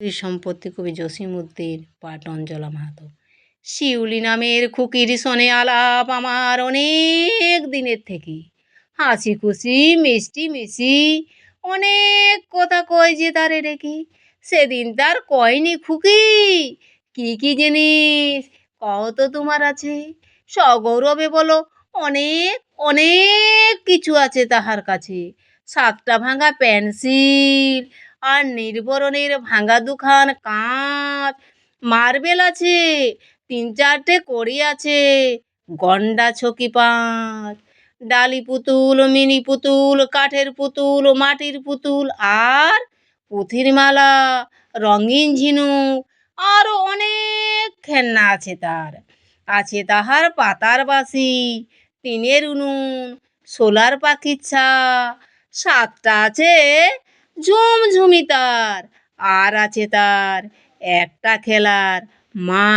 এই সম্পত্তি কবি জসিমুদ্দিন পাট অঞ্জলা মাহাতো। শিউলি নামের খুকির সনে আলাপ আমার অনেক দিনের থেকে হাসি খুশি, মিষ্টি মিশি, অনেক কথা কয় যে তারে রেখে সেদিন তার কয়নি খুকি? কি কি জিনিস? কও তো তোমার আছে। সগৌরবে বলো, অনেক অনেক কিছু আছে তাহার কাছে। সাতটা ভাঙা পেন্সিল আর নির্বরণের ভাঙা দুখান কাঁচ মার্বেল আছে, তিন চারটে কড়ি আছে, গন্ডা ছকি পাঁচ। ডালি পুতুল, মিনি পুতুল, কাঠের পুতুল, মাটির পুতুল আর পুঁথির মালা, রঙিন ঝিনুক আরও অনেক খেলনা আছে তার। আছে তাহার পাতার বাসি টিনের উনুন, সোলার পাখির ছা। সাতটা আছে ঝুমঝুমি তার আর আছে তার একটা খেলার মা।